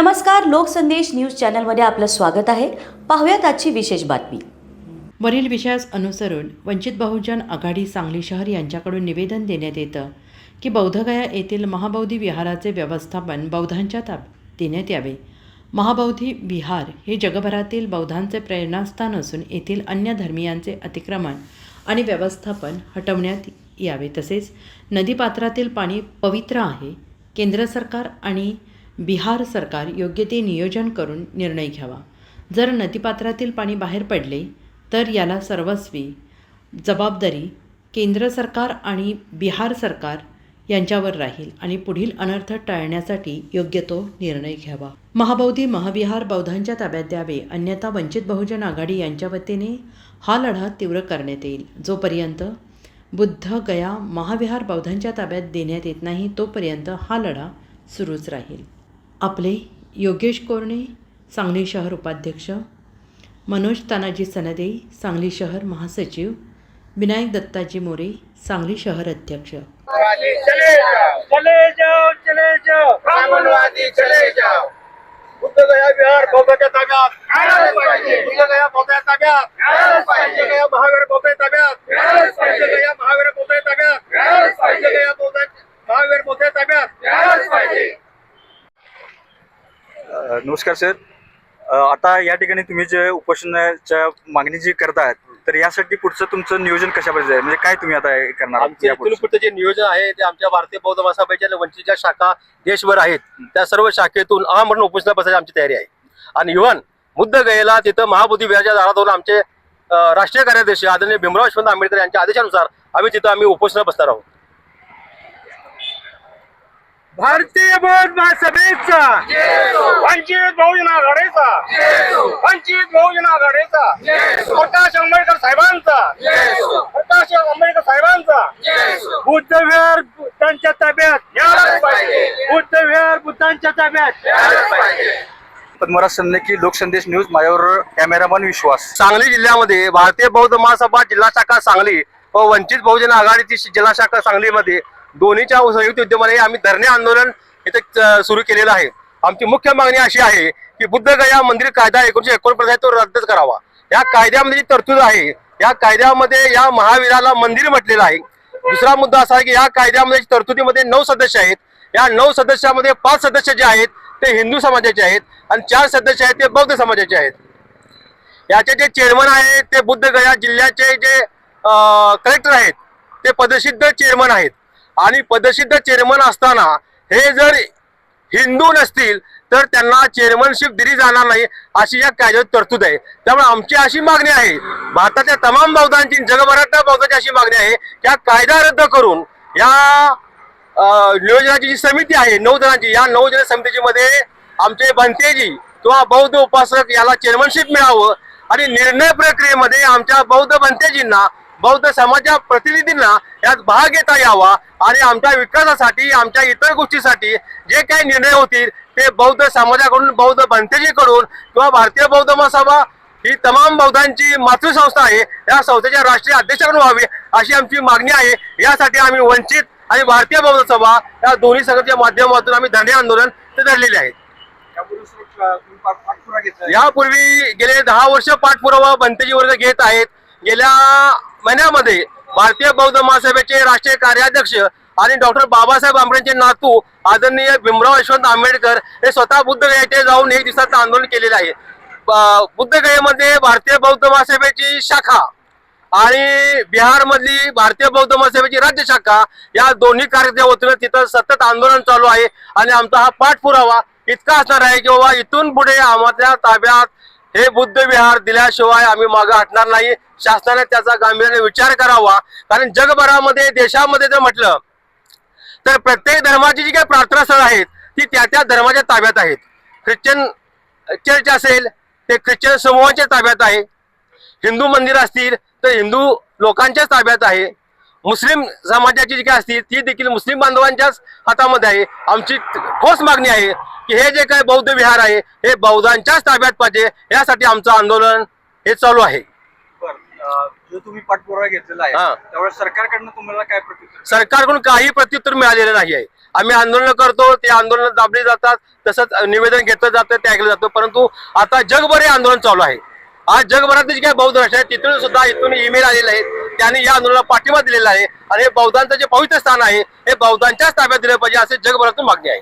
नमस्कार लोकसंदेश न्यूज चॅनलमध्ये आपलं स्वागत आहे. पाहूयात आजची विशेष बातमी. वरील विषयास अनुसरून वंचित बहुजन आघाडी सांगली शहर यांच्याकडून निवेदन देण्यात येतं की बौद्धगया येथील महाबौद्धी विहाराचे व्यवस्थापन बौद्धांच्या ताब्यात देण्यात यावे. महाबौद्धी विहार हे जगभरातील बौद्धांचे प्रेरणास्थान असून येथील अन्य धर्मियांचे अतिक्रमण आणि व्यवस्थापन हटवण्यात यावे. तसेच नदीपात्रातील पाणी पवित्र आहे. केंद्र सरकार आणि बिहार सरकार योग्य ते नियोजन करून निर्णय घ्यावा. जर नदीपात्रातील पाणी बाहेर पडले तर याला सर्वस्वी जबाबदारी केंद्र सरकार आणि बिहार सरकार यांच्यावर राहील आणि पुढील अनर्थ टाळण्यासाठी योग्य तो निर्णय घ्यावा. महाबौद्धी महाविहार बौद्धांच्या ताब्यात द्यावे अन्यथा वंचित बहुजन आघाडी यांच्या वतीने हा लढा तीव्र करण्यात येईल. जोपर्यंत बुद्ध गया महाविहार बौद्धांच्या ताब्यात देण्यात येत नाही तोपर्यंत हा लढा सुरूच राहील. आपले योगेश कोरणे सांगली शहर उपाध्यक्ष. मनोज तानाजी सनदे सांगली शहर महासचिव. विनायक दत्ताजी मोरे सांगली शहर अध्यक्ष. चले जाओ चले जाओ चले जाओ ब्राह्मणवादी चले जाओ बुद्ध गया विहार बौद्धाच्या ताब्यात मिळालंच पाहिजे. बुद्ध गया बौद्धाच्या ताब्यात मिळालंच पाहिजे. बुद्ध गया महावीर बौद्धाच्या ताब्यात मिळालंच पाहिजे. बुद्ध गया महावीर बौद्धाच्या ताब्यात मिळालंच पाहिजे. बुद्ध गया बौद्ध महावीर बौद्धाच्या ताब्यात मिळालंच पाहिजे अ, नमस्कार सर. आता या ठिकाणी तुम्ही जे उपोषणाच्या मागणी जी करतायत तर यासाठी पुढचं तुमचं नियोजन कशा आहे? म्हणजे काय तुम्ही आता करणार पुढचं? जे नियोजन आहे ते आमच्या भारतीय बौद्ध महासभेच्या वंचितच्या शाखा देशभर आहेत. त्या सर्व शाखेतून आ म्हणून उपोषणा बसायची आमची तयारी आहे. आणि इव्हन बुद्ध गयेला तिथं महाबोधी विहाराच्या दारात आमचे राष्ट्रीय कार्याध्यक्ष आदरणीय भीमराव यशवंत आंबेडकर यांच्या आदेशानुसार आम्ही तिथं आम्ही उपोषणा बसणार आहोत. भारतीय बौद्ध महासभेचा. वंचित बहुजन आघाडीचा. वंचित बहुजन आघाडीचा. प्रकाश आंबेडकर साहेबांचा. प्रकाश आंबेडकर साहेबांचा. बुद्ध विहार बुद्धांच्या ताब्यात. बुद्ध विहार बुद्धांच्या ताब्यात पद्मराज सन्नेकी लोकसंदेश न्यूज माझ्यावर कॅमेरामन विश्वास. सांगली जिल्ह्यामध्ये भारतीय बौद्ध महासभा जिल्हा शाखा सांगली व वंचित बहुजन आघाडीची जिल्हा शाखा सांगलीमध्ये दोन्हीच्या संयुक्त उद्यमाने आम्ही धरणे आंदोलन इथे सुरू केलेलं आहे. आमची मुख्य मागणी अशी आहे की बुद्ध गया मंदिर कायदा एकोणीशे एकोणपन्नास तो रद्द करावा. या कायद्यामध्ये जी तरतूद आहे या कायद्यामध्ये या महावीराला मंदिर म्हटलेलं आहे. दुसरा मुद्दा असा आहे की या कायद्यामध्ये तरतुदीमध्ये नऊ सदस्य आहेत या नऊ सदस्यामध्ये पाच सदस्य जे आहेत ते हिंदू समाजाचे आहेत आणि चार सदस्य आहेत ते बौद्ध समाजाचे आहेत. याचे जे चेअरमन आहेत ते बुद्ध गया जिल्ह्याचे जे कलेक्टर आहेत ते पदसिद्ध चेअरमन आहेत. आणि पदसिद्ध चेअरमन असताना हे जर हिंदू नसतील तर त्यांना चेअरमनशिप दिली जाणार नाही अशी या कायद्यात तरतूद आहे. त्यामुळे आमची अशी मागणी आहे भारताच्या तमाम बौद्धांची जगभरातल्या बौद्धांची अशी मागणी आहे की हा कायदा रद्द करून या नियोजनाची जी समिती आहे नऊ जणांची या नऊ जण समितीची मध्ये आमचे बनतेजी किंवा बौद्ध उपासक याला चेअरमनशिप मिळावं आणि निर्णय प्रक्रियेमध्ये आमच्या बौद्ध बनतेजींना बौद्ध समाजा प्रतिनिधींना यात भाग घेता यावा आणि आमच्या विकासासाठी आमच्या इतर गोष्टीसाठी जे काही निर्णय होतील ते बौद्ध समाजाकडून बौद्ध बनतेजीकडून किंवा भारतीय बौद्ध महासभा ही तमाम बौद्धांची मातृसंस्था आहे या संस्थेच्या राष्ट्रीय अध्यक्षाकडून व्हावी अशी आमची मागणी आहे. यासाठी आम्ही वंचित आणि भारतीय बौद्ध सभा या दोन्ही संघाच्या माध्यमातून आम्ही धरणे आंदोलन ते धरलेले आहेत यापूर्वी गेले दहा वर्ष पाठपुरावा बनतेजी वर्ग घेत आहेत. गेल्या महिन्यामध्ये भारतीय बौद्ध महासभेचे राष्ट्रीय कार्याध्यक्ष आणि डॉक्टर बाबासाहेब आंबेडकरांचे नातू आदरणीय भीमराव यशवंत आंबेडकर हे स्वतः बुद्ध येथे जाऊन एक दिवसाचं आंदोलन केलेलं आहे. बुद्धगयेमध्ये भारतीय बौद्ध महासभेची शाखा आणि बिहारमधली भारतीय बौद्ध महासभेची राज्य शाखा या दोन्ही कार्यक्रमाच्या वतीनं तिथं सतत आंदोलन चालू आहे आणि आमचा हा पाठपुरावा इतका असणार आहे की बाबा इथून पुढे आम्हाला ताब्यात हे बुद्ध विहार दिल्याशिवाय आम्ही मागे हटणार नाही. शासनाने त्याचा गांभीर्याने विचार करावा. कारण जगभरामध्ये देशामध्ये जर म्हटलं तर प्रत्येक धर्माची जी काही प्रार्थना स्थळ आहेत ती त्या त्या धर्माच्या ताब्यात आहेत. ख्रिश्चन चर्च असेल ते ख्रिश्चन समूहाच्या ताब्यात आहे. हिंदू मंदिर असतील तर हिंदू लोकांच्याच ताब्यात आहे. मुस्लिम समाजाची जी काय असतील ती देखील मुस्लिम बांधवांच्याच हातामध्ये आहे. आमची ठोस मागणी आहे की हे जे काय बौद्ध विहार आहे हे बौद्धांच्याच ताब्यात पाहिजे. यासाठी आमचं आंदोलन हे चालू आहे. जो तुम्ही पाठपुरावा घेतलेला हा. आहे त्यावेळेस सरकारकडनं तुम्हाला काय प्रतिक्रिया? सरकारकडून काही प्रत्युत्तर मिळालेलं नाही आहे. आम्ही आंदोलन करतो ते आंदोलन दाबले जातात तसंच निवेदन घेतलं जातं ते ऐकलं जातं. परंतु आता जगभर हे आंदोलन चालू आहे. आज जगभरातले जे काही बौद्ध राष्ट्र आहेत तिथून सुद्धा इथून ईमेल आलेले आहेत. त्यांनी या आंदोलनाला पाठिंबा दिलेला आहे. आणि हे बौद्धांचं जे पवित्र स्थान आहे हे बौद्धांच्याच ताब्यात दिलं पाहिजे असे जगभरातून मागणी आहे.